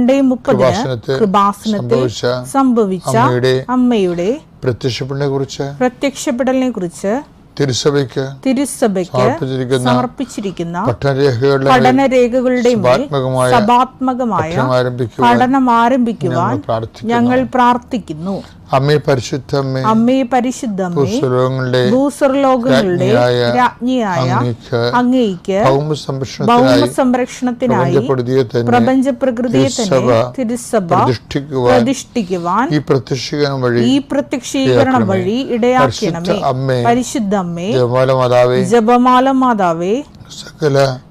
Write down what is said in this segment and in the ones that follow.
രണ്ടേ മുപ്പതിന് കൃപാസനത്തിൽ സംഭവിച്ച അമ്മയുടെ പ്രത്യക്ഷപ്പെടലിനെ കുറിച്ച് പ്രത്യക്ഷപ്പെടലിനെ കുറിച്ച് തിരുസഭയ്ക്ക് തിരുസഭയ്ക്ക് സമർപ്പിച്ചിരിക്കുന്ന പഠനരേഖകളുടെ സഭാത്മകമായ പഠനം ആരംഭിക്കുവാൻ ഞങ്ങൾ പ്രാർത്ഥിക്കുന്നു. അമ്മേ പരിശുദ്ധമ്മേ അമ്മേ പരിശുദ്ധമ്മേ പുസ്തകങ്ങളുടെ ഭൂസ്വർലോകങ്ങളുടെ രാജ്ഞിയായ അങ്ങേക്ക് ഭൗമ സംരക്ഷണത്തിനായി പ്രപഞ്ച പ്രകൃതിയെ തന്നെ തിരുസഭ പ്രതിഷ്ഠിക്കുവാൻ ഈ പ്രത്യക്ഷീകരണം വഴി ഈ പ്രത്യക്ഷീകരണം വഴി ഇടയാക്കണമേ. അമ്മേ പരിശുദ്ധമ്മേ ജപമാല മാതാവേ ജപമാല മാതാവേ സകല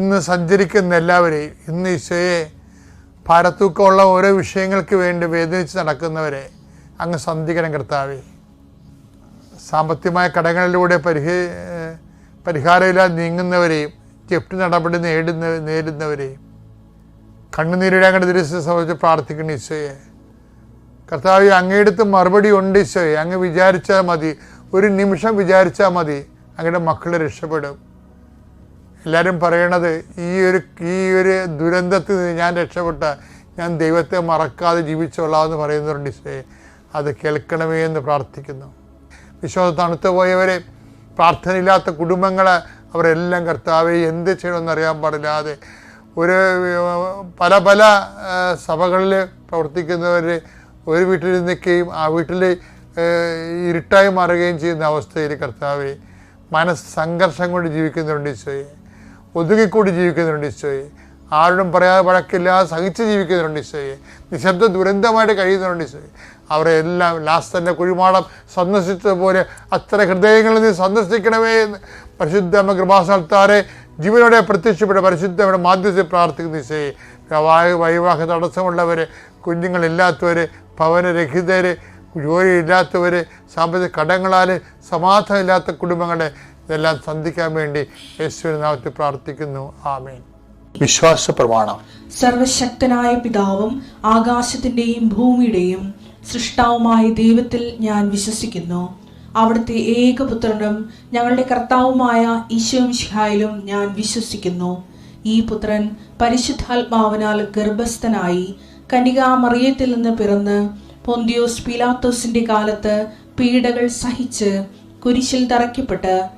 ഇന്ന് സഞ്ചരിക്കുന്ന എല്ലാവരെയും ഇന്ന് ഈശോയെ ഭാരത്തൂക്കമുള്ള ഓരോ വിഷയങ്ങൾക്ക് വേണ്ടി വേദനിച്ച് നടക്കുന്നവരെ അങ്ങ് സന്ധിക്കണം കർത്താവേ. സാമ്പത്തികമായ കടങ്ങളിലൂടെ പരിഹ പരിഹാരമില്ലാതെ നീങ്ങുന്നവരെയും ജപ്തി നടപടി നേടുന്ന നേരിടുന്നവരെയും കണ്ണുനീരിടാൻ ദിവസം സംബന്ധിച്ച് പ്രാർത്ഥിക്കണം ഈശോയെ. കർത്താവ് അങ്ങയെടുത്ത് മറുപടി ഉണ്ട് ഈശോയെ. അങ്ങ് വിചാരിച്ചാൽ മതി. ഒരു നിമിഷം വിചാരിച്ചാൽ മതി. അങ്ങയുടെ മക്കൾ രക്ഷപ്പെടും. എല്ലാവരും പറയണത് ഈ ഒരു ഈ ഒരു ദുരന്തത്തിൽ നിന്ന് ഞാൻ രക്ഷപ്പെട്ട ഞാൻ ദൈവത്തെ മറക്കാതെ ജീവിച്ചോളാമെന്ന് പറയുന്നവരുണ്ട് ഇസ്രേ അത് കേൾക്കണമേ എന്ന് പ്രാർത്ഥിക്കുന്നു. വിശ്വാസം തണുത്തു പോയവരെ പ്രാർത്ഥനയില്ലാത്ത കുടുംബങ്ങളെ അവരെല്ലാം കർത്താവെ എന്ത് ചെയ്യണമെന്ന് അറിയാൻ പാടില്ലാതെ ഒരു പല പല സഭകളിൽ പ്രവർത്തിക്കുന്നവർ ഒരു വീട്ടിൽ നിൽക്കുകയും ആ വീട്ടിൽ ഇരുട്ടായി മാറുകയും ചെയ്യുന്ന അവസ്ഥയിൽ കർത്താവെ മനസ്സ് സംഘർഷം കൊണ്ട് ജീവിക്കുന്നവരുണ്ട് ഈശോയെ. ഒതുങ്ങിക്കൂടി ജീവിക്കുന്നവരുണ്ട് ഈശോയെ. ആരോടും പറയാതെ വഴക്കില്ല സഹിച്ച് ജീവിക്കുന്നവരുണ്ട് ഈശോയെ. നിശബ്ദ ദുരന്തമായിട്ട് കഴിയുന്നവരുണ്ട് ഈശോയെ. അവരെ എല്ലാം ലാസ്റ്റന്റെ കുഴിമാടം സന്ദർശിച്ചതുപോലെ അത്ര ഹൃദയങ്ങളിൽ നിന്ന് സന്ദർശിക്കണമേ എന്ന് പരിശുദ്ധ അമ്മ കൃപാസനത്താരെ ജീവനോടെ പ്രത്യക്ഷപ്പെട്ട പരിശുദ്ധമ്മയുടെ മാധ്യസ്ഥയിൽ പ്രാർത്ഥിക്കുന്ന ഈശോയെ. വൈ വൈവാഹ തടസ്സമുള്ളവരെ കുഞ്ഞുങ്ങളില്ലാത്തവർ ഭവനരഹിതർ ജോലിയില്ലാത്തവർ സാമ്പത്തിക കടങ്ങളാൽ സമാധാനമില്ലാത്ത കുടുംബങ്ങളെ ഇതെല്ലാം സന്ധിക്കാൻ വേണ്ടി യേശുവിന്റെ നാമത്തിൽ പ്രാർത്ഥിക്കുന്നു. ആമേൻ. വിശ്വാസ പ്രമാണം. സർവശക്തനായ പിതാവും ആകാശത്തിന്റെയും ഭൂമിയുടെയും സൃഷ്ടാവുമായ ദൈവത്തിൽ ഞാൻ വിശ്വസിക്കുന്നു. അവിടുത്തെ ഏകപുത്രനും ഞങ്ങളുടെ കർത്താവുമായ ഈശോമിഷിഹായിലും ഞാൻ വിശ്വസിക്കുന്നു. ഈ പുത്രൻ പരിശുദ്ധാത്മാവിനാൽ ഗർഭസ്ഥനായി കനികാമറിയത്തിൽ നിന്ന് പിറന്ന് പൊന്തിയോസ് പിലാത്തോസിന്റെ കാലത്ത് പീഡകൾ സഹിച്ച് കുരിശിൽ തറയ്ക്കപ്പെട്ട്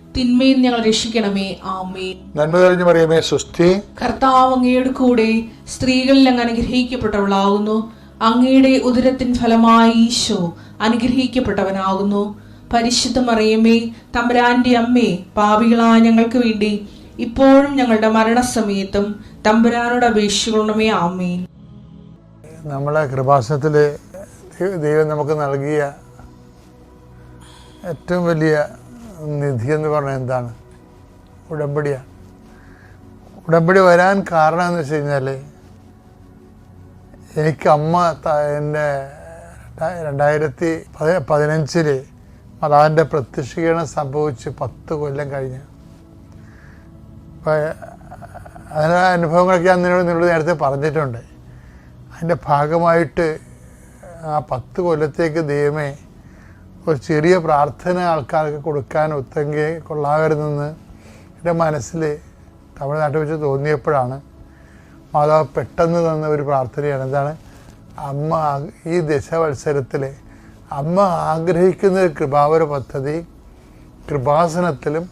തിന്മയിൽ ഞങ്ങൾ രക്ഷിക്കണമേ. ആമേൻ. നന്മ കഴിഞ്ഞു പറയുമേ സുസ്ഥി കർത്താവ് അങ്ങയുടെ കൂടെ സ്ത്രീകളിൽ അങ്ങ് അനുഗ്രഹിക്കപ്പെട്ടവളാകുന്നു. അങ്ങയുടെ ഉദരത്തിൻ ഫലമായി ഈശോ അനുഗ്രഹിക്കപ്പെട്ടവനാകുന്നു. പരിശുദ്ധ മറിയമ്മേ തമ്പുരാന്റെ അമ്മേ പാപികളായ ഞങ്ങൾക്ക് വേണ്ടി ഇപ്പോഴും ഞങ്ങളുടെ മരണസമയത്തും തമ്പുരാനോട് അപേക്ഷിക്കണമേ. ആമേൻ. നമ്മളെ കൃപാസനത്തിൽ ദൈവം നമുക്ക് നൽകിയ ഏറ്റവും വലിയ നിധി എന്ന് പറഞ്ഞാൽ എന്താണ്? ഉടമ്പടിയാണ് ഉടമ്പടി വരാൻ കാരണം എന്ന് വെച്ച് കഴിഞ്ഞാൽ എനിക്ക് അമ്മ എന്റെ രണ്ടാ- രണ്ടായിരത്തി പതി- പതിനഞ്ചിൽ മാതാവിന്റെ പ്രത്യക്ഷീകരണം സംഭവിച്ച് പത്ത് കൊല്ലം കഴിഞ്ഞ്. അതിന് അനുഭവങ്ങളൊക്കെ ഞാൻ നിന്നോട് നിന്നോട് നേരത്തെ പറഞ്ഞിട്ടുണ്ട്. അതിന്റെ ഭാഗമായിട്ട് ആ പത്ത് കൊല്ലത്തേക്ക് ദൈവമേ ഒരു ചെറിയ പ്രാർത്ഥന ആൾക്കാർക്ക് കൊടുക്കാൻ ഒത്തെങ്കിൽ കൊള്ളാകരുതെന്ന് എന്റെ മനസ്സിൽ തമിഴ്നാട്ടിൽ വെച്ച് തോന്നിയപ്പോഴാണ് മാതാവ് പെട്ടെന്ന് തന്ന ഒരു പ്രാർത്ഥനയാണ്. എന്താണ്? അമ്മ ഈ ദശവത്സരത്തിൽ അമ്മ ആഗ്രഹിക്കുന്ന ഒരു കൃപാവര പദ്ധതി കൃപാസനത്തിലും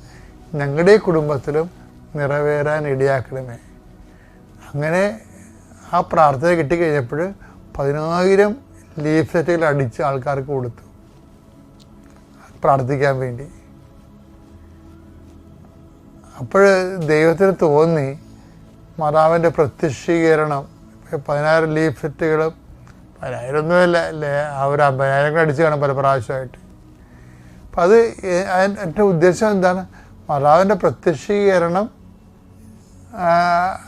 ഞങ്ങളുടെ കുടുംബത്തിലും നിറവേറാൻ ഇടയാക്കണമേ. അങ്ങനെ ആ പ്രാർത്ഥന കിട്ടിക്കഴിഞ്ഞപ്പോൾ പതിനായിരം ലീഫ് സെറ്റുകൾ അടിച്ച് ആൾക്കാർക്ക് കൊടുത്തു. പ്രാർത്ഥിക്കാൻ വേണ്ടി. അപ്പോൾ ദൈവത്തിന് തോന്നി മാതാവിന്റെ പ്രത്യക്ഷീകരണം പതിനായിരം ലീഫറ്റുകളും പതിനായിരം ഒന്നുമല്ല അല്ലേ? ആ ഒരു അമ്പതിനായിരം അടിച്ച് കാണും പല പ്രാവശ്യമായിട്ട്. അപ്പം അത് എന്റെ ഉദ്ദേശം എന്താണ്? മാതാവിന്റെ പ്രത്യക്ഷീകരണം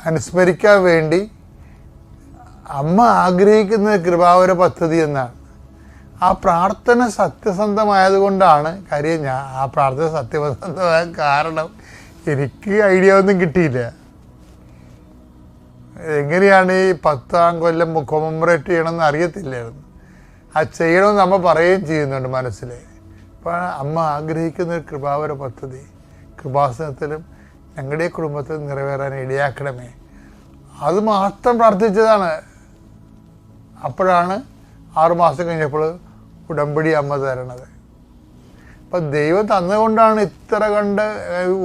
അനുസ്മരിക്കാൻ വേണ്ടി അമ്മ ആഗ്രഹിക്കുന്ന കൃപാവര പദ്ധതി എന്നാണ്. ആ പ്രാർത്ഥന സത്യസന്ധമായതുകൊണ്ടാണ് കാര്യം ഞാൻ ആ പ്രാർത്ഥന സത്യസന്ധമായ കാരണം എനിക്ക് ഐഡിയ ഒന്നും കിട്ടിയില്ല. എങ്ങനെയാണ് ഈ പത്താം കൊല്ലം കൊമമറേറ്റ് ചെയ്യണമെന്ന് അറിയത്തില്ലായിരുന്നു. ആ ചെയ്യണമെന്ന് അമ്മ പറയുകയും ചെയ്യുന്നുണ്ട് മനസ്സിൽ അപ്പോൾ അമ്മ ആഗ്രഹിക്കുന്ന ഒരു കൃപാവര പദ്ധതി കൃപാസനത്തിലും ഞങ്ങളുടെ കുടുംബത്തിൽ നിറവേറാൻ ഇടയാക്കണമേ. അത് മാത്രം പ്രാർത്ഥിച്ചതാണ്. അപ്പോഴാണ് ആറുമാസം കഴിഞ്ഞപ്പോൾ ഉടമ്പടി അമ്മ തരണത്. അപ്പം ദൈവം തന്നുകൊണ്ടാണ് ഇത്ര കണ്ട്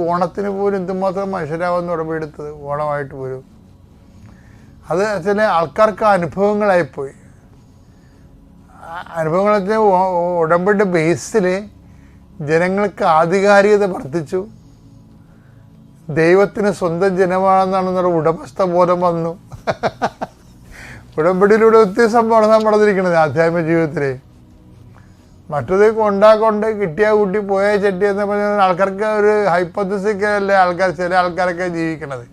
ഓണത്തിന് പോലും എന്തുമാത്രം മനുഷ്യരാവെന്ന് ഉടമ്പടി എടുത്തത്. ഓണമായിട്ട് പോലും. അത് ചില ആൾക്കാർക്ക് അനുഭവങ്ങളായിപ്പോയി. അനുഭവങ്ങളെ ഉടമ്പടിയുടെ ഉടമ്പടി ബേസിൽ ജനങ്ങൾക്ക് ആധികാരികത വർദ്ധിച്ചു. ദൈവത്തിന് സ്വന്തം ജനമാണെന്നാണെന്നൊരു ഉടമസ്ഥ ബോധം വന്നു. ഉടമ്പടിയിലൂടെ ഒത്തിരി സംഭവമാണ് വളർന്നിരിക്കുന്നത് ആധ്യാത്മിക ജീവിതത്തിൽ മറ്റത് കൊണ്ടാ കൊണ്ട് കിട്ടിയ കൂട്ടി പോയ ചെട്ടി എന്ന് പറഞ്ഞ ആൾക്കാർക്ക് ഒരു ഹൈപ്പത്തസിക്കല്ലേ ആൾക്കാർ ചില ആൾക്കാരൊക്കെ ജീവിക്കണത്.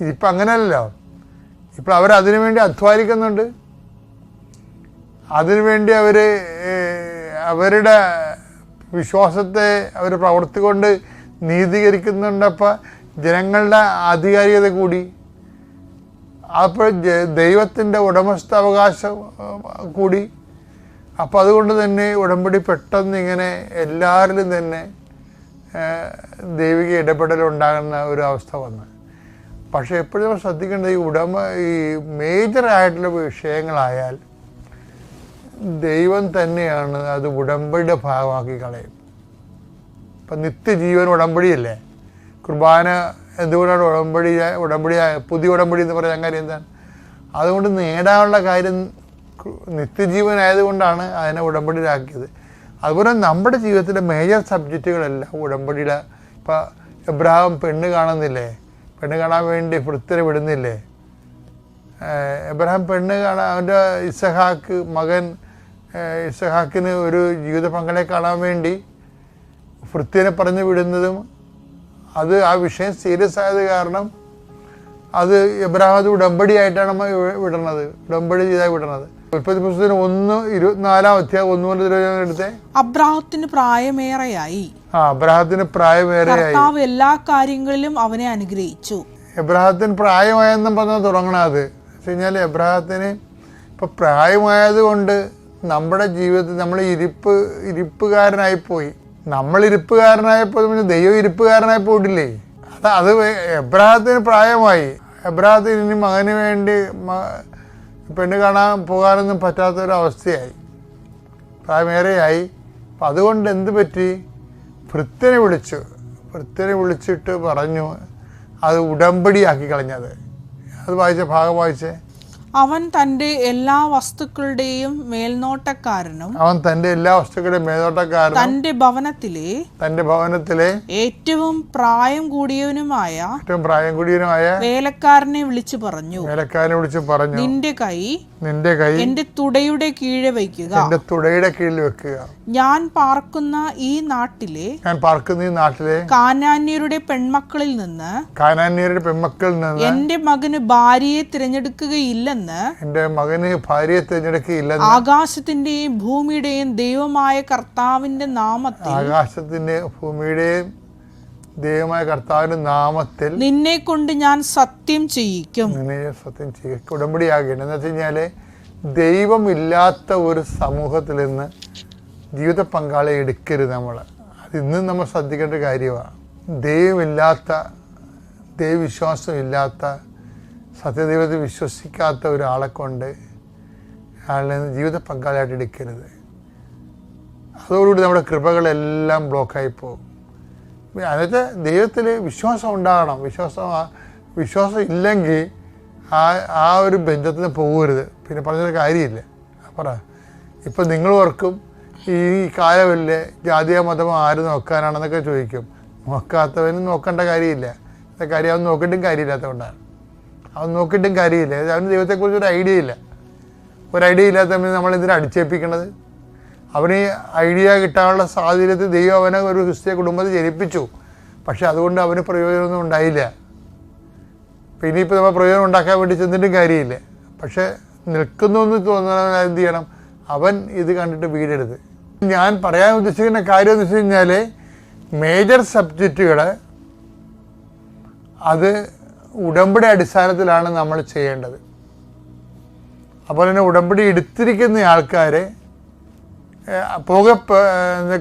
ഇതിപ്പോൾ അങ്ങനെയല്ലോ ഇപ്പോൾ അവർ അതിനു വേണ്ടി അധ്വാനിക്കുന്നുണ്ട്. അതിനുവേണ്ടി അവർ അവരുടെ വിശ്വാസത്തെ അവർ പ്രവർത്തി കൊണ്ട് നീതീകരിക്കുന്നുണ്ടപ്പോൾ ജനങ്ങളുടെ ആധികാരികത കൂടി. അപ്പോൾ ദൈവത്തിന്റെ ഉടമസ്ഥാവകാശം കൂടി. അപ്പോൾ അതുകൊണ്ട് തന്നെ ഉടമ്പടി പെട്ടെന്ന് ഇങ്ങനെ എല്ലാവരിലും തന്നെ ദൈവിക ഇടപെടൽ ഉണ്ടാകുന്ന ഒരു അവസ്ഥ വന്ന്. പക്ഷേ എപ്പോഴും നമ്മൾ ശ്രദ്ധിക്കേണ്ടത് ഈ ഉടമ ഈ മേജറായിട്ടുള്ള വിഷയങ്ങളായാൽ ദൈവം തന്നെയാണ് അത് ഉടമ്പടിയുടെ ഭാഗമാക്കി കളയും. ഇപ്പം നിത്യജീവൻ ഉടമ്പടിയല്ലേ? കുർബാന എന്തുകൊണ്ടാണ് ഉടമ്പടി ഉടമ്പടി പുതിയ ഉടമ്പടി എന്ന് പറയാൻ കാര്യം എന്താണ്? അതുകൊണ്ട് നേടാനുള്ള കാര്യം നിത്യജീവനായതുകൊണ്ടാണ് അതിനെ ഉടമ്പടിയിലാക്കിയത്. അതുപോലെ നമ്മുടെ ജീവിതത്തിലെ മേജർ സബ്ജക്റ്റുകളെല്ലാം ഉടമ്പടിയുടെ ഇപ്പം എബ്രാഹം പെണ്ണ് കാണുന്നില്ലേ? പെണ്ണ് കാണാൻ വേണ്ടി വൃത്തിരെ വിടുന്നില്ലേ? എബ്രഹാം പെണ്ണ് കാണാൻ അവന്റെ ഇസഹാക്ക് മകൻ ഇസഹാക്കിന് ഒരു ജീവിത പങ്കാളിയെ കാണാൻ വേണ്ടി വൃത്തിനെ പറഞ്ഞു വിടുന്നതും അത് ആ വിഷയം സീരിയസ് ആയത് കാരണം അത് എബ്രാഹത്ത് ഉടമ്പടിയായിട്ടാണ് നമ്മൾ വി- വിടണത്. ഉടമ്പടി ചെയ്താൽ വിടണത്. ഉൽപ്പത്തി പുസ്തകത്തിന് ഒന്ന് ഇരുപത്തിനാലാം അധ്യായം ഒന്ന് മുതൽ എടുത്തേ? അബ്രാഹത്തിന് പ്രായമേറെയായി. ആ അബ്രാഹത്തിന് പ്രായമേറെയായി. കർത്താവ് എല്ലാ കാര്യങ്ങളിലും അവനെ അനുഗ്രഹിച്ചു. എബ്രാഹത്തിന് പ്രായമായെന്നും പറഞ്ഞാൽ തുടങ്ങണം അത് വെച്ച് കഴിഞ്ഞാൽ എബ്രാഹത്തിന് ഇപ്പം പ്രായമായത് കൊണ്ട് നമ്മുടെ ജീവിതത്തിൽ നമ്മൾ ഇരിപ്പ് ഇരിപ്പുകാരനായി പോയി. നമ്മൾ ഇരിപ്പുകാരനായപ്പോൾ പിന്നെ ദൈവം ഇരിപ്പുകാരനായി പോയിട്ടില്ലേ? അത് അത് എബ്രാഹത്തിന് പ്രായമായി. എബ്രാഹത്തിന് ഇനി മകന് വേണ്ടി പെണ്ണ് കാണാൻ പോകാനൊന്നും പറ്റാത്തൊരവസ്ഥയായി. പ്രായമേറെയായി. അപ്പം അതുകൊണ്ട് എന്ത് പറ്റി? ഭൃത്യനെ വിളിച്ചു. ഭൃത്യനെ വിളിച്ചിട്ട് പറഞ്ഞു അത് ഉടമ്പടിയാക്കി കളഞ്ഞത്. അത് വായിച്ച ഭാഗം വായിച്ചേ? അവൻ തന്റെ എല്ലാ വസ്തുക്കളുടെയും മേൽനോട്ടക്കാരനും അവൻ തന്റെ എല്ലാ വസ്തുക്കളുടെയും മേൽനോട്ടക്കാരൻ തന്റെ ഭവനത്തിലെ തന്റെ ഭവനത്തിലെ ഏറ്റവും പ്രായം കൂടിയവനുമായ ഏറ്റവും പ്രായം കൂടിയവനുമായ വേലക്കാരനെ വിളിച്ചു പറഞ്ഞു. വേലക്കാരനെ വിളിച്ചു പറഞ്ഞു. നിന്റെ കൈ നിന്റെ കൈ എന്റെ തുടയുടെ കീഴെ വയ്ക്കുക. എന്റെ തുടയുടെ കീഴിൽ വെക്കുക. ഞാൻ പാർക്കുന്ന ഈ നാട്ടിലെ ഞാൻ പാർക്കുന്ന ഈ നാട്ടിലെ കാനാന്യരുടെ പെൺമക്കളിൽ നിന്ന് കാനാന്യരുടെ പെൺമക്കളിൽ നിന്ന് എന്റെ മകന് ഭാര്യയെ തിരഞ്ഞെടുക്കുകയില്ലെന്ന് എന്റെ മകന് ഭാര്യയെ തിരഞ്ഞെടുക്കുകയില്ലെന്ന് ആകാശത്തിന്റെയും ഭൂമിയുടെയും ദൈവമായ കർത്താവിന്റെ നാമത്തിൽ ആകാശത്തിന്റെ ഭൂമിയുടെയും ദൈവമായ കർത്താവിന്റെ നാമത്തിൽ നിന്നെ കൊണ്ട് ഞാൻ സത്യം ചെയ്യിക്കും. നിന്നെ സത്യം ചെയ്യുക ഉടമ്പടിയാകണം എന്ന് വെച്ച് കഴിഞ്ഞാൽ ദൈവമില്ലാത്ത ഒരു സമൂഹത്തിൽ നിന്ന് ജീവിത പങ്കാളിയെ എടുക്കരുത് നമ്മൾ അത് ഇന്നും നമ്മൾ ശ്രദ്ധിക്കേണ്ട കാര്യമാണ് ദൈവമില്ലാത്ത ദൈവവിശ്വാസം ഇല്ലാത്ത സത്യദൈവത്തിൽ വിശ്വസിക്കാത്ത ഒരാളെ കൊണ്ട് അയാളിൽ നിന്ന് ജീവിത പങ്കാളിയായിട്ട് എടുക്കരുത്. അതോടുകൂടി നമ്മുടെ കൃപകളെല്ലാം ബ്ലോക്കായി പോകും. അതായത് ദൈവത്തിൽ വിശ്വാസം ഉണ്ടാകണം. വിശ്വാസം വിശ്വാസം ഇല്ലെങ്കിൽ ആ ആ ഒരു ബന്ധത്തിൽ നിന്ന് പോകരുത്. പിന്നെ പറഞ്ഞൊരു കാര്യമില്ല. പറ. ഇപ്പം നിങ്ങൾ ഓർക്കും ഈ കാലമല്ലേ ജാതിയോ മതമോ ആര് നോക്കാനാണെന്നൊക്കെ ചോദിക്കും. നോക്കാത്തവനും നോക്കേണ്ട കാര്യമില്ല. കാര്യം അവൻ നോക്കിയിട്ടും കാര്യമില്ലാത്തതുകൊണ്ടാണ്. അവൻ നോക്കിയിട്ടും കാര്യമില്ല. അവന് ദൈവത്തെക്കുറിച്ച് ഒരു ഐഡിയ ഇല്ല. ഒരു ഐഡിയ ഇല്ലാത്തവന് നമ്മൾ ഇതിനെ അടിച്ചേൽപ്പിക്കണത്? അവന് ഐഡിയ കിട്ടാനുള്ള സാഹചര്യത്തിൽ ദൈവം അവനെ ഒരു ക്രിസ്തീയ കുടുംബത്തിൽ ജനിപ്പിച്ചു. പക്ഷെ അതുകൊണ്ട് അവന് പ്രയോജനമൊന്നും ഉണ്ടായില്ല. പിന്നെ ഇനിയിപ്പോൾ നമ്മൾ പ്രയോജനം ഉണ്ടാക്കാൻ വേണ്ടി ചെന്നിട്ടും കാര്യമില്ല. പക്ഷെ നിൽക്കുന്നു എന്ന് തോന്നുന്ന എന്ത് ചെയ്യണം? അവൻ ഇത് കണ്ടിട്ട് വീടെടുത്ത്. ഞാൻ പറയാൻ ഉദ്ദേശിക്കുന്ന കാര്യം എന്ന് വെച്ച് കഴിഞ്ഞാൽ മേജർ സബ്ജക്റ്റുകൾ അത് ഉടമ്പടി അടിസ്ഥാനത്തിലാണ് നമ്മൾ ചെയ്യേണ്ടത്. അപ്പോൾ തന്നെ ഉടമ്പടി എടുത്തിരിക്കുന്ന ആൾക്കാരെ പോകെ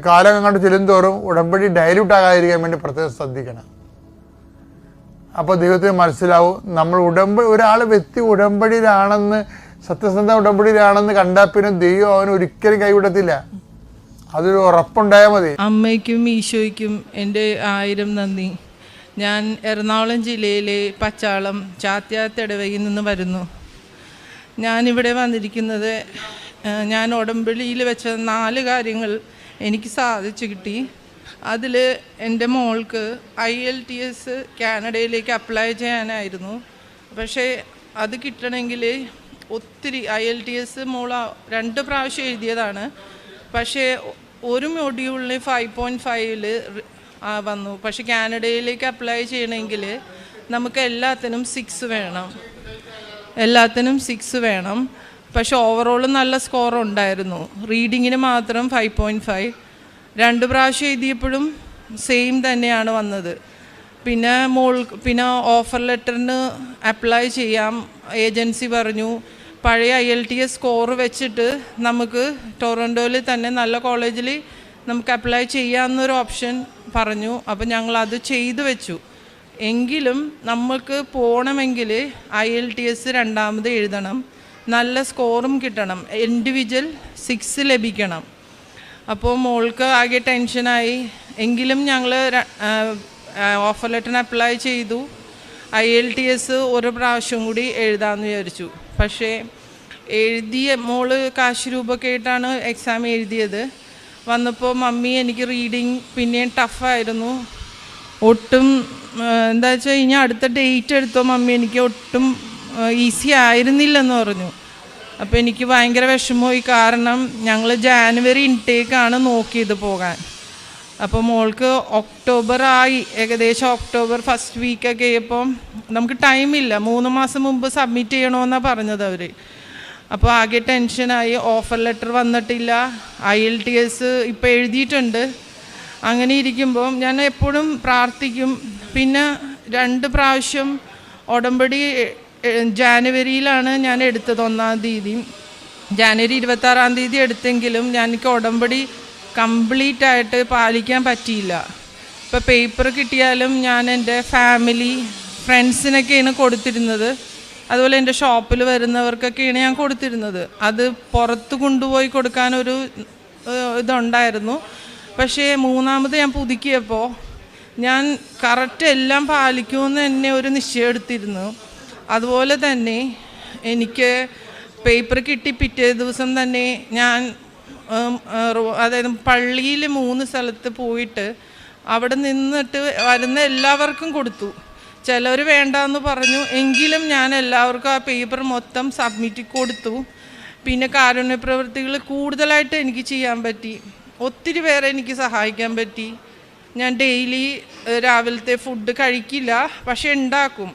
കാലം അങ്ങോട്ട് ചെല്ലുന്തോറും ഉടമ്പടി ഡയലൂട്ട് ആകാതിരിക്കാൻ വേണ്ടി പ്രത്യേകം ശ്രദ്ധിക്കണം. അപ്പോൾ ദൈവത്തിന് മനസ്സിലാവും നമ്മൾ ഉടമ്പടി ഒരാൾ വ്യക്തി ഉടമ്പടിയിലാണെന്ന് സത്യസന്ധ ഉടമ്പടിയിലാണെന്ന് കണ്ടാൽ പിന്നെ ദൈവം അവന് ഒരിക്കലും കൈവിടത്തില്ല. അതൊരു ഉറപ്പുണ്ടായാൽ മതി. അമ്മയ്ക്കും ഈശോയ്ക്കും എന്റെ ആയിരം നന്ദി. ഞാൻ എറണാകുളം ജില്ലയിലെ പച്ചാളം ചാത്യാത്തെടവയിൽ നിന്ന് വരുന്നു. ഞാനിവിടെ വന്നിരിക്കുന്നത് ഞാൻ ഉടമ്പടിയിൽ വെച്ച നാല് കാര്യങ്ങൾ എനിക്ക് സാധിച്ചു കിട്ടി. അതിൽ എന്റെ മോൾക്ക് ഐ എൽ ടി എസ് കാനഡയിലേക്ക് അപ്ലൈ ചെയ്യാനായിരുന്നു. പക്ഷേ അത് കിട്ടണമെങ്കിൽ ഒത്തിരി ഐ എൽ ടി എസ് മോൾ രണ്ട് പ്രാവശ്യം എഴുതിയതാണ്. പക്ഷേ ഒരു മൊഡ്യൂളിന് ഫൈവ് പോയിന്റ് ഫൈവിൽ വന്നു. പക്ഷെ കാനഡയിലേക്ക് അപ്ലൈ ചെയ്യണമെങ്കിൽ നമുക്ക് എല്ലാത്തിനും സിക്സ് വേണം. എല്ലാത്തിനും സിക്സ് വേണം. പക്ഷെ ഓവറോൾ നല്ല സ്കോർ ഉണ്ടായിരുന്നു. റീഡിങ്ങിന് മാത്രം ഫൈവ് പോയിന്റ് ഫൈവ് രണ്ട് പ്രാവശ്യം എഴുതിയപ്പോഴും സെയിം തന്നെയാണ് വന്നത്. പിന്നെ മോൾ പിന്നെ ഓഫർ ലെറ്ററിന് അപ്ലൈ ചെയ്യാം. ഏജൻസി പറഞ്ഞു. പഴയ I L T S score വെച്ചിട്ട് നമുക്ക് ടൊറന്റോയിൽ തന്നെ നല്ല കോളേജിൽ നമുക്ക് അപ്ലൈ ചെയ്യാമെന്നൊരു ഓപ്ഷൻ പറഞ്ഞു അപ്പോൾ ഞങ്ങൾ അത് ചെയ്തു വെച്ചു. എങ്കിലും നമ്മൾക്ക് പോകണമെങ്കിൽ ഐ എൽ ടി എസ് രണ്ടാമത് എഴുതണം നല്ല സ്കോറും കിട്ടണം ഇൻഡിവിജ്വൽ സിക്സ് ലഭിക്കണം. അപ്പോൾ മോൾക്ക് ആകെ ടെൻഷനായി എങ്കിലും ഞങ്ങൾ ഓഫർ ലെറ്ററിന് അപ്ലൈ ചെയ്തു. ഐ എൽ ടി എസ് ഒരു പ്രാവശ്യം കൂടി എഴുതാമെന്ന് വിചാരിച്ചു. പക്ഷേ എഴുതിയ മോൾ കാശ് രൂപ കേട്ടാണ് എക്സാം എഴുതിയത്. വന്നപ്പോൾ മമ്മി എനിക്ക് റീഡിങ് പിന്നെയും ടഫായിരുന്നു ഒട്ടും എന്താ വെച്ചാൽ ഇനി അടുത്ത ഡേറ്റ് എടുത്തോ മമ്മി? എനിക്ക് ഒട്ടും ഈസി ആയിരുന്നില്ലെന്ന് പറഞ്ഞു. അപ്പോൾ എനിക്ക് ഭയങ്കര വിഷമമായി. കാരണം ഞങ്ങൾ ജാനുവരി ഇൻടേക്കാണ് നോക്കിയത് പോകാൻ. അപ്പോൾ മോൾക്ക് ഒക്ടോബർ ആയി. ഏകദേശം ഒക്ടോബർ ഫസ്റ്റ് വീക്കൊക്കെ ആയപ്പം നമുക്ക് ടൈമില്ല മൂന്ന് മാസം മുമ്പ് സബ്മിറ്റ് ചെയ്യണമെന്നാണ് പറഞ്ഞത് അവർ അപ്പോൾ ആകെ ടെൻഷനായി ഓഫർ ലെറ്റർ വന്നിട്ടില്ല ഐ എൽ ടി എസ് ഇപ്പോൾ എഴുതിയിട്ടുണ്ട്. അങ്ങനെ ഇരിക്കുമ്പോൾ ഞാൻ എപ്പോഴും പ്രാർത്ഥിക്കും. പിന്നെ രണ്ട് പ്രാവശ്യം ഉടമ്പടി ജാനുവരിയിലാണ് ഞാൻ എടുത്തത് ഒന്നാം തീയതി. ജാനുവരി ഇരുപത്താറാം തീയതി എടുത്തെങ്കിലും ഞാൻ എനിക്ക് ഉടമ്പടി കംപ്ലീറ്റ് ആയിട്ട് പാലിക്കാൻ പറ്റിയില്ല. ഇപ്പോൾ പേപ്പർ കിട്ടിയാലും ഞാൻ എന്റെ ഫാമിലി ഫ്രണ്ട്സിനൊക്കെയാണ് കൊടുത്തിരുന്നത്. അതുപോലെ എന്റെ ഷോപ്പിൽ വരുന്നവർക്കൊക്കെയാണ് ഞാൻ കൊടുത്തിരുന്നത്. അത് പുറത്ത് കൊണ്ടുപോയി കൊടുക്കാനൊരു ഇതുണ്ടായിരുന്നു. പക്ഷേ മൂന്നാമത് ഞാൻ പുതുക്കിയപ്പോൾ ഞാൻ കറക്റ്റ് എല്ലാം പാലിക്കുമെന്ന് തന്നെ ഒരു നിശ്ചയം എടുത്തിരുന്നു. അതുപോലെ തന്നെ എനിക്ക് പേപ്പർ കിട്ടി പിറ്റേ ദിവസം തന്നെ ഞാൻ അതായത് പള്ളിയിൽ മൂന്ന് സ്ഥലത്ത് പോയിട്ട് അവിടെ നിന്നിട്ട് വരുന്ന എല്ലാവർക്കും കൊടുത്തു. ചിലർ വേണ്ടാന്ന് പറഞ്ഞു. എങ്കിലും ഞാൻ എല്ലാവർക്കും ആ പേപ്പർ മൊത്തം സബ്മിറ്റ് കൊടുത്തു. പിന്നെ കാരുണ്യ പ്രവൃത്തികൾ കൂടുതലായിട്ട് എനിക്ക് ചെയ്യാൻ പറ്റി. ഒത്തിരി പേരെ എനിക്ക് സഹായിക്കാൻ പറ്റി. ഞാൻ ഡെയിലി രാവിലത്തെ ഫുഡ് കഴിക്കില്ല പക്ഷെ ഉണ്ടാക്കും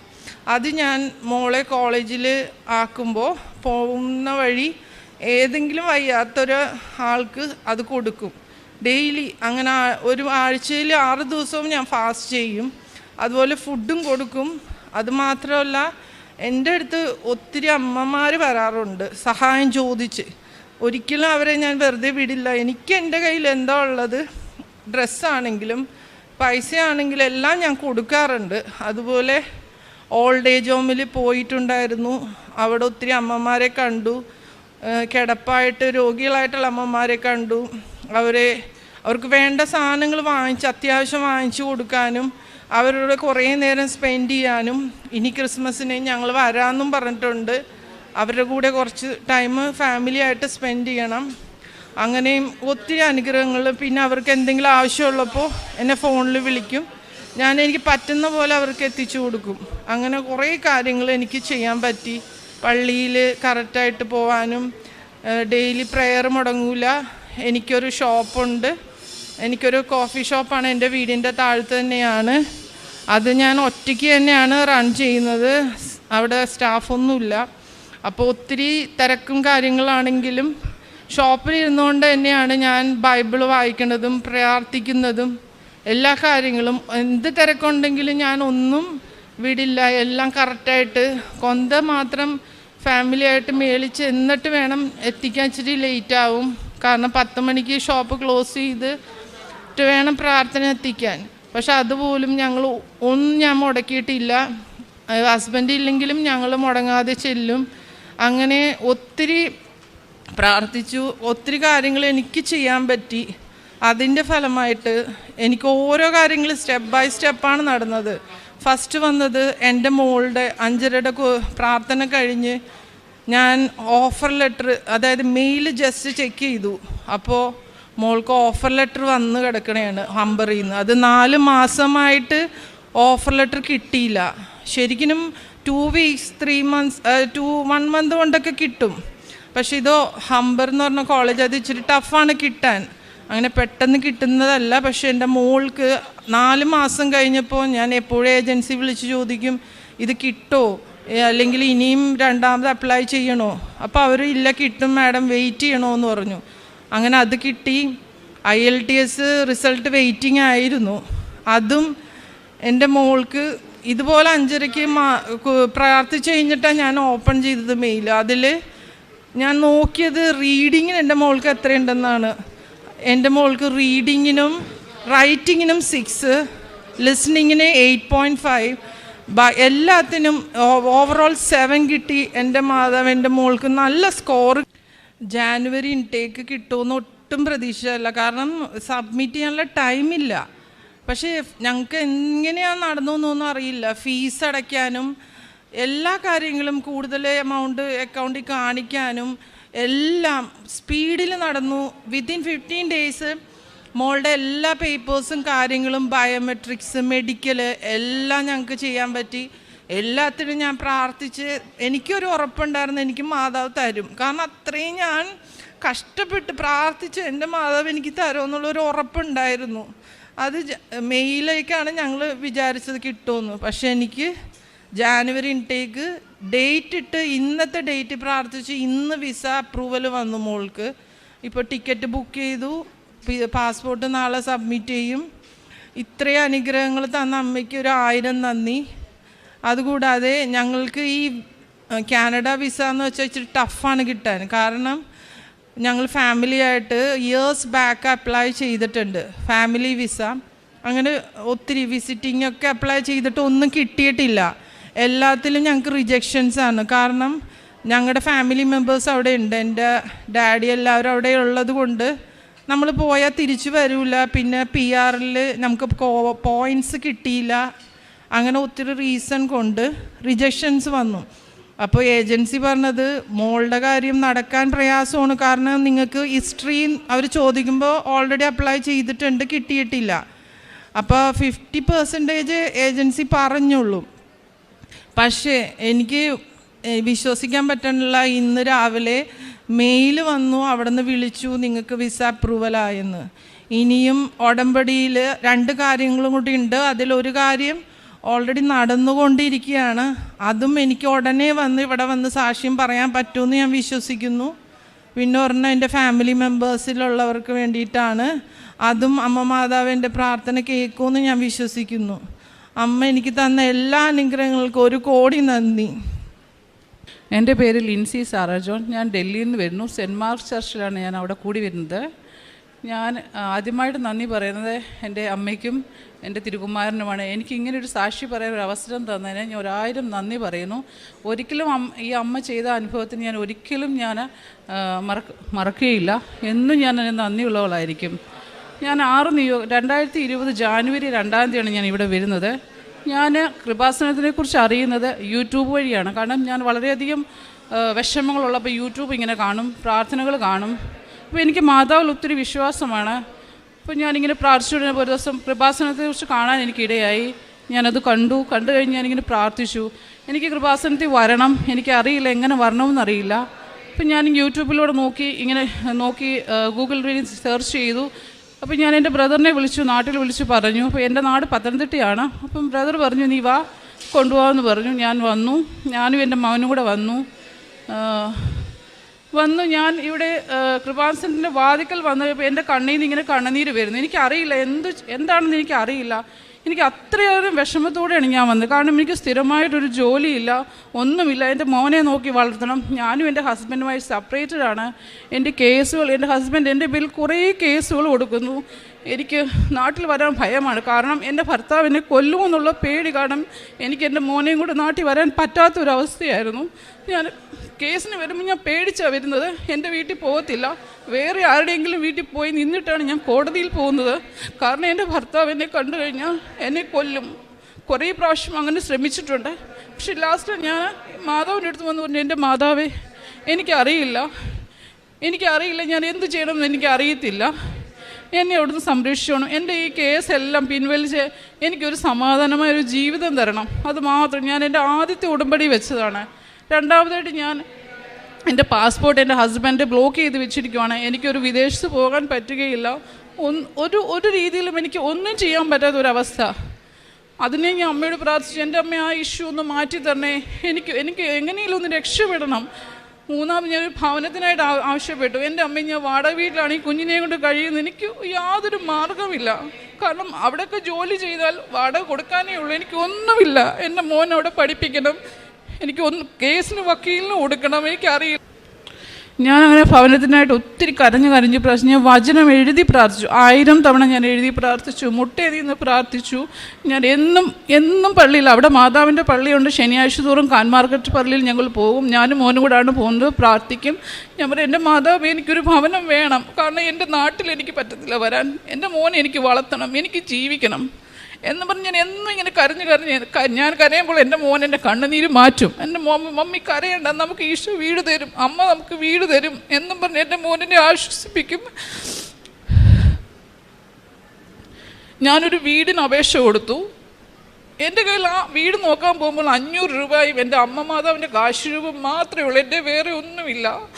അത് ഞാൻ മോളെ കോളേജിൽ ആക്കുമ്പോൾ പോകുന്ന വഴി ഏതെങ്കിലും വയ്യാത്തൊരു ആൾക്ക് അത് കൊടുക്കും. ഡെയിലി അങ്ങനെ ഒരു ആഴ്ചയിൽ ആറ് ദിവസവും ഞാൻ ഫാസ്റ്റ് ചെയ്യും. അതുപോലെ ഫുഡും കൊടുക്കും. അതുമാത്രമല്ല എന്റെ അടുത്ത് ഒത്തിരി അമ്മമാർ വരാറുണ്ട് സഹായം ചോദിച്ച്. ഒരിക്കലും അവരെ ഞാൻ വെറുതെ വിടില്ല. എനിക്ക് എന്റെ കയ്യിൽ എന്താ ഉള്ളത്? ഡ്രസ്സാണെങ്കിലും പൈസയാണെങ്കിലും എല്ലാം ഞാൻ കൊടുക്കാറുണ്ട്. അതുപോലെ ഓൾഡ് ഏജ് ഹോമിൽ പോയിട്ടുണ്ടായിരുന്നു. അവിടെ ഒത്തിരി അമ്മമാരെ കണ്ടു. കിടപ്പായിട്ട് രോഗികളായിട്ടുള്ള അമ്മമാരെ കണ്ടു. അവരെ അവർക്ക് വേണ്ട സാധനങ്ങൾ വാങ്ങിച്ച് അത്യാവശ്യം വാങ്ങിച്ചു കൊടുക്കാനും അവരോട് കുറേ നേരം സ്പെൻഡ് ചെയ്യാനും ഇനി ക്രിസ്മസിന് ഞങ്ങൾ വരാമെന്നും പറഞ്ഞിട്ടുണ്ട്. അവരുടെ കൂടെ കുറച്ച് ടൈം ഫാമിലി ആയിട്ട് സ്പെൻഡ് ചെയ്യണം. അങ്ങനെയും ഒത്തിരി അനുഗ്രഹങ്ങൾ. പിന്നെ അവർക്ക് എന്തെങ്കിലും ആവശ്യമുള്ളപ്പോൾ എന്നെ ഫോണിൽ വിളിക്കും. ഞാൻ എനിക്ക് പറ്റുന്ന പോലെ അവർക്ക് എത്തിച്ചു കൊടുക്കും. അങ്ങനെ കുറേ കാര്യങ്ങൾ എനിക്ക് ചെയ്യാൻ പറ്റി. പള്ളിയിൽ കറക്റ്റായിട്ട് പോവാനും ഡെയിലി പ്രെയർ മുടങ്ങൂല. എനിക്കൊരു ഷോപ്പുണ്ട് എനിക്കൊരു കോഫി ഷോപ്പാണ് എന്റെ വീടിന്റെ താഴത്ത് തന്നെയാണ്. അത് ഞാൻ ഒറ്റയ്ക്ക് തന്നെയാണ് റൺ ചെയ്യുന്നത്. അവിടെ സ്റ്റാഫൊന്നുമില്ല അപ്പോൾ ഒത്തിരി തിരക്കും കാര്യങ്ങളാണെങ്കിലും ഷോപ്പിൽ ഇരുന്നുകൊണ്ട് തന്നെയാണ് ഞാൻ ബൈബിൾ വായിക്കുന്നതും പ്രാർത്ഥിക്കുന്നതും എല്ലാ കാര്യങ്ങളും. എന്ത് തിരക്കുണ്ടെങ്കിലും ഞാൻ ഒന്നും വിടില്ല. എല്ലാം കറക്റ്റായിട്ട് കൊന്ത മാത്രം ഫാമിലിയായിട്ട് മേളിച്ച് എന്നിട്ട് വേണം എത്തിക്കാൻ ഇച്ചിരി ലേറ്റ് ആവും. കാരണം പത്ത് മണിക്ക് ഷോപ്പ് ക്ലോസ് ചെയ്ത് വേണം പ്രാർത്ഥന എത്തിക്കാൻ. പക്ഷെ അതുപോലും ഞങ്ങൾ ഒന്നും ഞാൻ മുടക്കിയിട്ടില്ല. ഹസ്ബൻഡ് ഇല്ലെങ്കിലും ഞങ്ങൾ മുടങ്ങാതെ ചെല്ലും. അങ്ങനെ ഒത്തിരി പ്രാർത്ഥിച്ചു. ഒത്തിരി കാര്യങ്ങൾ എനിക്ക് ചെയ്യാൻ പറ്റി. അതിന്റെ ഫലമായിട്ട് എനിക്ക് ഓരോ കാര്യങ്ങൾ സ്റ്റെപ്പ് ബൈ സ്റ്റെപ്പാണ് നടന്നത്. ഫസ്റ്റ് വന്നത് എന്റെ മോളുടെ അഞ്ചരയുടെ പ്രാർത്ഥന കഴിഞ്ഞ് ഞാൻ ഓഫർ ലെറ്റർ അതായത് മെയിൽ ജസ്റ്റ് ചെക്ക് ചെയ്തു. അപ്പോൾ മോൾക്ക് ഓഫർ ലെറ്റർ വന്ന് കിടക്കണയാണ് ഹംബറിൽ നിന്ന് അത് നാല് മാസമായിട്ട് ഓഫർ ലെറ്റർ കിട്ടിയില്ല. ശരിക്കും two weeks three months to one month കൊണ്ടൊക്കെ കിട്ടും. പക്ഷെ ഇതോ ഹംബർ എന്ന് പറഞ്ഞ കോളേജ് അത് ഇച്ചിരി ടഫാണ് കിട്ടാൻ. അങ്ങനെ പെട്ടെന്ന് കിട്ടുന്നതല്ല പക്ഷെ എന്റെ മോൾക്ക് നാല് മാസം കഴിഞ്ഞപ്പോൾ ഞാൻ എപ്പോഴും ഏജൻസി വിളിച്ച് ചോദിക്കും ഇത് കിട്ടോ? അല്ലെങ്കിൽ ഇനിയും രണ്ടാമത് അപ്ലൈ ചെയ്യണോ? അപ്പോൾ അവർ ഇല്ല കിട്ടും മാഡം വെയിറ്റ് ചെയ്യണോ എന്ന് പറഞ്ഞു. അങ്ങനെ അത് കിട്ടി. I L T S result waiting ആയിരുന്നു. അതും എന്റെ മോൾക്ക് ഇതുപോലെ അഞ്ചരയ്ക്ക് മാ- കഴിഞ്ഞിട്ടാണ് ഞാൻ ഓപ്പൺ ചെയ്തത് മെയിൽ അതിൽ ഞാൻ നോക്കിയത് റീഡിങ്ങിന് എന്റെ മോൾക്ക് എത്രയുണ്ടെന്നാണ്. എന്റെ മോൾക്ക് റീഡിങ്ങിനും റൈറ്റിങ്ങിനും സിക്സ് ലിസ്ണിങ്ങിന് എയ്റ്റ് പോയിന്റ് ഫൈവ് എല്ലാത്തിനും ഓവറോൾ സെവൻ കിട്ടി. എന്റെ മാതാവ് എന്റെ മോൾക്ക് നല്ല സ്കോർ ജാനുവരി ഇൻടേക്ക് കിട്ടുമെന്ന് ഒട്ടും പ്രതീക്ഷയല്ല. കാരണം സബ്മിറ്റ് ചെയ്യാനുള്ള ടൈമില്ല പക്ഷേ ഞങ്ങൾക്ക് എങ്ങനെയാണ് നടന്നതെന്നൊന്നും അറിയില്ല. ഫീസ് അടയ്ക്കാനും എല്ലാ കാര്യങ്ങളും കൂടുതൽ എമൗണ്ട് അക്കൗണ്ടിൽ കാണിക്കാനും എല്ലാം സ്പീഡിൽ നടന്നു. വിത്തിൻ ഫിഫ്റ്റീൻ ഡേയ്സ് മോളുടെ എല്ലാ പേപ്പേഴ്സും കാര്യങ്ങളും ബയോമെട്രിക്സ് മെഡിക്കൽ എല്ലാം ഞങ്ങൾക്ക് ചെയ്യാൻ പറ്റി. എല്ലാത്തിനും ഞാൻ പ്രാർത്ഥിച്ച് എനിക്കൊരു ഉറപ്പുണ്ടായിരുന്നു എനിക്ക് മാതാവ് തരും. കാരണം അത്രയും ഞാൻ കഷ്ടപ്പെട്ട് പ്രാർത്ഥിച്ച് എന്റെ മാതാവ് എനിക്ക് തരുമെന്നുള്ളൊരു ഉറപ്പുണ്ടായിരുന്നു. അത് മെയ്യിലേക്കാണ് ഞങ്ങൾ വിചാരിച്ചത് കിട്ടുമെന്ന്. പക്ഷെ എനിക്ക് ജാനുവരി ഇൻടേക്ക് ഡേറ്റ് ഇട്ട് ഇന്നത്തെ ഡേറ്റ് പ്രാർത്ഥിച്ച് ഇന്ന് വിസ അപ്രൂവൽ വന്നു മോൾക്ക്. ഇപ്പോൾ ടിക്കറ്റ് ബുക്ക് ചെയ്തു പാസ്പോർട്ട് നാളെ സബ്മിറ്റ് ചെയ്യും. ഇത്രയും അനുഗ്രഹങ്ങൾ തന്ന അമ്മയ്ക്ക് ഒരു ആയിരം നന്ദി. അതുകൂടാതെ ഞങ്ങൾക്ക് ഈ കാനഡ വിസ എന്ന് വെച്ചാൽ ഇച്ചിരി ടഫാണ് കിട്ടാൻ. കാരണം ഞങ്ങൾ ഫാമിലിയായിട്ട് ഇയേഴ്സ് ബാക്ക് അപ്ലൈ ചെയ്തിട്ടുണ്ട്. Family visa. അങ്ങനെ ഒത്തിരി വിസിറ്റിംഗ് ഒക്കെ അപ്ലൈ ചെയ്തിട്ട് ഒന്നും കിട്ടിയിട്ടില്ല. എല്ലാത്തിലും ഞങ്ങൾക്ക് റിജക്ഷൻസ് ആണ്. കാരണം ഞങ്ങളുടെ ഫാമിലി മെമ്പേഴ്സ് അവിടെ ഉണ്ട്. എന്റെ ഡാഡി എല്ലാവരും അവിടെ ഉള്ളത് കൊണ്ട് നമ്മൾ പോയാൽ തിരിച്ചു വരില്ല പിന്നെ പി ആറിൽ നമുക്ക് പോയിന്റ്സ് കിട്ടിയില്ല. അങ്ങനെ ഒത്തിരി റീസൺ കൊണ്ട് റിജക്ഷൻസ് വന്നു. അപ്പോൾ ഏജൻസി പറഞ്ഞത് മോളുടെ കാര്യം നടക്കാൻ പ്രയാസമാണ്. കാരണം നിങ്ങൾക്ക് ഹിസ്റ്ററി അവർ ചോദിക്കുമ്പോൾ ഓൾറെഡി അപ്ലൈ ചെയ്തിട്ടുണ്ട് കിട്ടിയിട്ടില്ല. അപ്പോൾ ഫിഫ്റ്റി പെർസെന്റേജ് ഏജൻസി പറഞ്ഞുള്ളൂ. പക്ഷേ എനിക്ക് വിശ്വസിക്കാൻ പറ്റണില്ല. ഇന്ന് രാവിലെ മെയിൽ വന്നു അവിടെ നിന്ന് വിളിച്ചു നിങ്ങൾക്ക് വിസ അപ്രൂവലായെന്ന് ഇനിയും ഉടമ്പടിയിൽ രണ്ട് കാര്യങ്ങളും കൂടി ഉണ്ട്. അതിലൊരു കാര്യം ഓൾറെഡി നടന്നുകൊണ്ടിരിക്കുകയാണ്. അതും എനിക്ക് ഉടനെ വന്ന് ഇവിടെ വന്ന് സാക്ഷ്യം പറയാൻ പറ്റുമെന്ന് ഞാൻ വിശ്വസിക്കുന്നു. പിന്നെ ഒരെണ്ണം എന്റെ ഫാമിലി മെമ്പേഴ്സിലുള്ളവർക്ക് വേണ്ടിയിട്ടാണ്. അതും അമ്മ മാതാവിന്റെ പ്രാർത്ഥന കേൾക്കുമെന്ന് ഞാൻ വിശ്വസിക്കുന്നു. അമ്മ എനിക്ക് തന്ന എല്ലാ അനുഗ്രഹങ്ങൾക്കും ഒരു കോടി നന്ദി. എന്റെ പേര് ലിൻസി സാറ ജോൺ ഞാൻ ഡൽഹിയിൽ നിന്ന് വരുന്നു. സെന്റ് മാർക്ക് ചർച്ചിലാണ് ഞാൻ അവിടെ കൂടി വരുന്നത്. ഞാൻ ആദ്യമായിട്ട് നന്ദി പറയുന്നത് എന്റെ അമ്മയ്ക്കും എന്റെ തിരുകുമാരനുമാണ്. എനിക്ക് ഇങ്ങനെ ഒരു സാക്ഷി പറയാൻ ഒരു അവസരം തന്നതിന് ഞാൻ ഒരായിരം നന്ദി പറയുന്നു. ഒരിക്കലും ഈ അമ്മ ചെയ്ത അനുഭവത്തിന് ഞാൻ ഒരിക്കലും ഞാൻ മറക്ക മറക്കുകയില്ല. എന്നും ഞാൻ നന്ദിയുള്ളവളായിരിക്കും. ഞാൻ ആറ് നിയോ രണ്ടായിരത്തി ഇരുപത് ജാനുവരി രണ്ടാം തീയതിയാണ് ഞാൻ ഇവിടെ വരുന്നത്. ഞാൻ കൃപാസനത്തിനെക്കുറിച്ച് അറിയുന്നത് യൂട്യൂബ് വഴിയാണ്. കാരണം ഞാൻ വളരെയധികം വിഷമങ്ങളുള്ളപ്പോൾ യൂട്യൂബ് ഇങ്ങനെ കാണും പ്രാർത്ഥനകൾ കാണും. അപ്പോൾ എനിക്ക് മാതാവിൽ ഒത്തിരി വിശ്വാസമാണ്. അപ്പോൾ ഞാനിങ്ങനെ പ്രാർത്ഥിച്ചുകൊണ്ടിരുന്നപ്പോൾ ഒരു ദിവസം കൃപാസനത്തെക്കുറിച്ച് കാണാൻ എനിക്കിടയായി. ഞാനത് കണ്ടു. കണ്ടു കഴിഞ്ഞ് ഞാനിങ്ങനെ പ്രാർത്ഥിച്ചു. എനിക്ക് കൃപാസനത്തിൽ വരണം. എനിക്ക് അറിയില്ല എങ്ങനെ വരണമെന്നറിയില്ല അപ്പം ഞാൻ യൂട്യൂബിലൂടെ നോക്കി ഇങ്ങനെ നോക്കി ഗൂഗിൾ വഴി സെർച്ച് ചെയ്തു. അപ്പം ഞാൻ എന്റെ ബ്രദറിനെ വിളിച്ചു നാട്ടിൽ വിളിച്ചു പറഞ്ഞു. അപ്പോൾ എന്റെ നാട് പത്തനംതിട്ടയാണ്. അപ്പം ബ്രദർ പറഞ്ഞു നീ വാ കൊണ്ടുപോകാമെന്ന് പറഞ്ഞു. ഞാൻ വന്നു. ഞാനും എന്റെ മകനും കൂടെ വന്നു. വന്നു. ഞാൻ ഇവിടെ കൃപാസനത്തിന്റെ വാതിക്കൽ വന്നപ്പോൾ എന്റെ കണ്ണിൽ നിന്ന് ഇങ്ങനെ കണ്ണുനീര് വരുന്നു. എനിക്കറിയില്ല എന്ത് എന്താണെന്ന് എനിക്കറിയില്ല. എനിക്ക് അത്രയേറെ വിഷമത്തോടെയാണ് ഞാൻ വന്നത്. കാരണം എനിക്ക് സ്ഥിരമായിട്ടൊരു ജോലിയില്ല ഒന്നുമില്ല. എന്റെ മോനെ നോക്കി വളർത്തണം. ഞാനും എന്റെ ഹസ്ബൻഡുമായി സെപ്പറേറ്റഡാണ് എന്റെ കേസുകൾ എന്റെ ഹസ്ബൻഡ് എന്റെ പേരിൽ കുറേ കേസുകൾ കൊടുക്കുന്നു. എനിക്ക് നാട്ടിൽ വരാൻ ഭയമാണ്. കാരണം എന്റെ ഭർത്താവിനെ കൊല്ലുമെന്നുള്ള പേടി കാരണം എനിക്ക് എന്റെ മോനെയും കൂടെ നാട്ടിൽ വരാൻ പറ്റാത്തൊരവസ്ഥയായിരുന്നു. ഞാൻ കേസിന് വരുമ്പോൾ ഞാൻ പേടിച്ചാണ് വരുന്നത്. എന്റെ വീട്ടിൽ പോകത്തില്ല. വേറെ ആരുടെയെങ്കിലും വീട്ടിൽ പോയി നിന്നിട്ടാണ് ഞാൻ കോടതിയിൽ പോകുന്നത്. കാരണം എന്റെ ഭർത്താവ് എന്നെ കണ്ടു കഴിഞ്ഞാൽ എന്നെ കൊല്ലും. കുറേ പ്രാവശ്യം അങ്ങനെ ശ്രമിച്ചിട്ടുണ്ട്. പക്ഷെ ലാസ്റ്റ് ഞാൻ മാതാവിന്റെ അടുത്ത് വന്ന് പറഞ്ഞു എന്റെ മാതാവേ എനിക്കറിയില്ല. എനിക്കറിയില്ല. ഞാൻ എന്ത് ചെയ്യണമെന്ന് എനിക്ക് അറിയത്തില്ല എന്നെ അവിടുന്ന് സംരക്ഷിച്ചോണം. എന്റെ ഈ കേസെല്ലാം പിൻവലിച്ച് എനിക്കൊരു സമാധാനമായ ഒരു ജീവിതം തരണം. അത് മാത്രം ഞാൻ എന്റെ ആദ്യത്തെ ഉടമ്പടി വെച്ചതാണ്. രണ്ടാമതായിട്ട് ഞാൻ എന്റെ പാസ്പോർട്ട് എന്റെ ഹസ്ബൻഡ് ബ്ലോക്ക് ചെയ്ത് വെച്ചിരിക്കുവാണ്. എനിക്കൊരു വിദേശത്ത് പോകാൻ പറ്റുകയില്ല. ഒരു ഒരു രീതിയിലും എനിക്ക് ഒന്നും ചെയ്യാൻ പറ്റാത്ത ഒരവസ്ഥ അതിനെ ഞാൻ അമ്മയോട് പ്രാർത്ഥിച്ചു. എന്റെ അമ്മ ആ ഇഷ്യൂ ഒന്ന് മാറ്റി തരണേ എനിക്ക് എനിക്ക് എങ്ങനെയെങ്കിലും ഒന്ന് രക്ഷപ്പെടണം. മൂന്നാമത് ഒരു ഭവനത്തിനായിട്ട് ആവശ്യപ്പെട്ടു. എന്റെ അമ്മ ഞാൻ വാടക വീട്ടിലാണ് ഈ കുഞ്ഞിനെ കൊണ്ട് കഴിയുന്നത് എനിക്ക് യാതൊരു മാർഗമില്ല കാരണം അവിടെയൊക്കെ ജോലി ചെയ്താൽ വാടക കൊടുക്കാനേ ഉള്ളൂ. എനിക്ക് ഒന്നുമില്ല എന്റെ മോൻ അവിടെ പഠിപ്പിക്കണം. എനിക്ക് ഒന്ന് കേസിന് വക്കീലിന് കൊടുക്കണം. എനിക്കറിയില്ല. ഞാനങ്ങനെ ഭവനത്തിനായിട്ട് ഒത്തിരി കരഞ്ഞ് കരഞ്ഞ് പ്രാർത്ഥിച്ചു. ഞാൻ വചനം എഴുതി പ്രാർത്ഥിച്ചു. ആയിരം തവണ ഞാൻ എഴുതി പ്രാർത്ഥിച്ചു. മുട്ടേതിന്ന് പ്രാർത്ഥിച്ചു. ഞാൻ എന്നും എന്നും പള്ളിയിൽ അവിടെ മാതാവിന്റെ പള്ളിയുണ്ട്. ശനിയാഴ്ച തോറും കാൻ മാർക്കറ്റ് പള്ളിയിൽ ഞങ്ങൾ പോകും. ഞാനും മോനും കൂടാണ് പോകുന്നത് പ്രാർത്ഥിക്കും. ഞാൻ പറയും എന്റെ മാതാവ് എനിക്കൊരു ഭവനം വേണം. കാരണം എന്റെ നാട്ടിൽ എനിക്ക് പറ്റത്തില്ല വരാൻ. എന്റെ മോനെ എനിക്ക് വളർത്തണം. എനിക്ക് ജീവിക്കണം. എന്ന് പറഞ്ഞ് ഞാൻ എന്നും ഇങ്ങനെ കരഞ്ഞ് കരഞ്ഞ് ഞാൻ കരയുമ്പോൾ എന്റെ മോൻ എന്റെ കണ്ണുനീര് മാറ്റും. എന്റെ മമ്മി കരയണ്ട നമുക്ക് ഈശോ വീട് തരും അമ്മ നമുക്ക് വീട് തരും എന്നും പറഞ്ഞ് എന്റെ മോനെ ആശ്വസിപ്പിക്കും. ഞാനൊരു വീടിന് അപേക്ഷ കൊടുത്തു. എന്റെ കയ്യിൽ ആ വീട് നോക്കാൻ പോകുമ്പോൾ അഞ്ഞൂറ് രൂപയും എന്റെ അമ്മ മാതാവിന്റെ കാശ് രൂപ മാത്രമേ ഉള്ളൂ. എന്റെ വേറെ ഒന്നുമില്ല.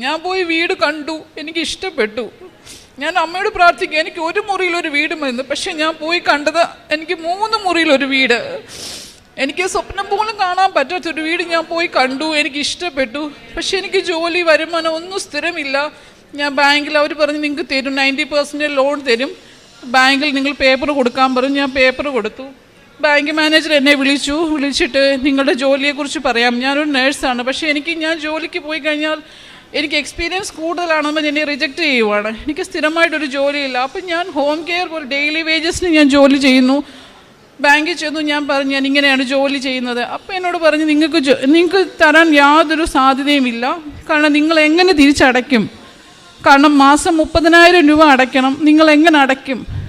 ഞാൻ പോയി വീട് കണ്ടു. എനിക്ക് ഇഷ്ടപ്പെട്ടു ഞാൻ അമ്മയോട് പ്രാർത്ഥിക്കുക എനിക്ക് ഒരു മുറിയിൽ ഒരു വീട് മരുന്ന് പക്ഷെ ഞാൻ പോയി കണ്ടത് എനിക്ക് മൂന്ന് മുറിയിൽ ഒരു വീട്. എനിക്ക് സ്വപ്നം പോലും കാണാൻ പറ്റാത്തൊരു വീട് ഞാൻ പോയി കണ്ടു എനിക്ക് ഇഷ്ടപ്പെട്ടു. പക്ഷെ എനിക്ക് ജോലി വരുമാനം ഒന്നും സ്ഥിരമില്ല. ഞാൻ ബാങ്കിൽ അവർ പറഞ്ഞ് നിങ്ങൾക്ക് തരും നയന്റി പെർസെന്റേജ് ലോൺ തരും. ബാങ്കിൽ നിങ്ങൾ പേപ്പർ കൊടുക്കാൻ പറഞ്ഞു ഞാൻ പേപ്പർ കൊടുത്തു. ബാങ്ക് മാനേജർ എന്നെ വിളിച്ചു വിളിച്ചിട്ട് നിങ്ങളുടെ ജോലിയെക്കുറിച്ച് പറയാം. ഞാനൊരു നേഴ്സാണ് പക്ഷേ എനിക്ക് ഞാൻ ജോലിക്ക് പോയി കഴിഞ്ഞാൽ എനിക്ക് എക്സ്പീരിയൻസ് കൂടുതലാണെന്ന് എന്നെ റിജക്റ്റ് ചെയ്യുവാണ്. എനിക്ക് സ്ഥിരമായിട്ടൊരു ജോലിയില്ല. അപ്പം ഞാൻ ഹോം കെയർ പോലെ ഡെയിലി വേജസിന് ഞാൻ ജോലി ചെയ്യുന്നു. ബാങ്കിൽ ചെന്നു ഞാൻ പറഞ്ഞു ഞാൻ ഇങ്ങനെയാണ് ജോലി ചെയ്യുന്നത്. അപ്പം എന്നോട് പറഞ്ഞു നിങ്ങൾക്ക് നിങ്ങൾക്ക് തരാൻ യാതൊരു സാധ്യതയുമില്ല കാരണം നിങ്ങൾ എങ്ങനെ തിരിച്ചടയ്ക്കും? കാരണം മാസം മുപ്പതിനായിരം രൂപ അടയ്ക്കണം. നിങ്ങൾ എങ്ങനെ അടയ്ക്കും?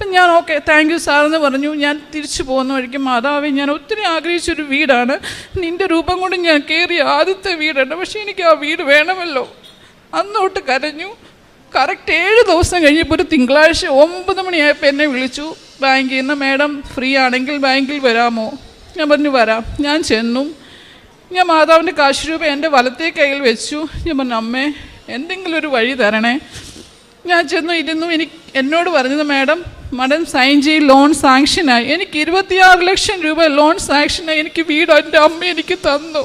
അപ്പം ഞാൻ ഓക്കെ താങ്ക് യു സാർ എന്ന് പറഞ്ഞു. ഞാൻ തിരിച്ചു പോകുന്ന വഴിക്ക് മാതാവ് ഞാൻ ഒത്തിരി ആഗ്രഹിച്ചൊരു വീടാണ്. നിന്റെ രൂപം കൊണ്ട് ഞാൻ കയറിയ ആദ്യത്തെ വീടാണ്. പക്ഷേ എനിക്ക് ആ വീട് വേണമല്ലോ. അന്നോട്ട് കരഞ്ഞു. കറക്റ്റ് ഏഴ് ദിവസം കഴിഞ്ഞപ്പോൾ ഒരു തിങ്കളാഴ്ച ഒമ്പത് മണിയായപ്പോൾ എന്നെ വിളിച്ചു. ബാങ്കിൽ നിന്ന് മാഡം ഫ്രീ ആണെങ്കിൽ ബാങ്കിൽ വരാമോ? ഞാൻ പറഞ്ഞു വരാം. ഞാൻ ചെന്നു. ഞാൻ മാതാവിന്റെ കാശ് രൂപ എന്റെ വലത്തേ കയ്യിൽ വെച്ചു. ഞാൻ പറഞ്ഞു അമ്മേ എന്തെങ്കിലും ഒരു വഴി തരണേ. ഞാൻ ചെന്നു ഇരുന്നു. എനിക്ക് എന്നോട് പറഞ്ഞത് മാഡം മാഡം സൈൻ ചെയ്ത് ലോൺ സാങ്ഷനായി എനിക്ക് ഇരുപത്തിയാറ് ലക്ഷം രൂപ ലോൺ സാങ്ഷനായി എനിക്ക് വീട് എന്റെ അമ്മ എനിക്ക് തന്നു.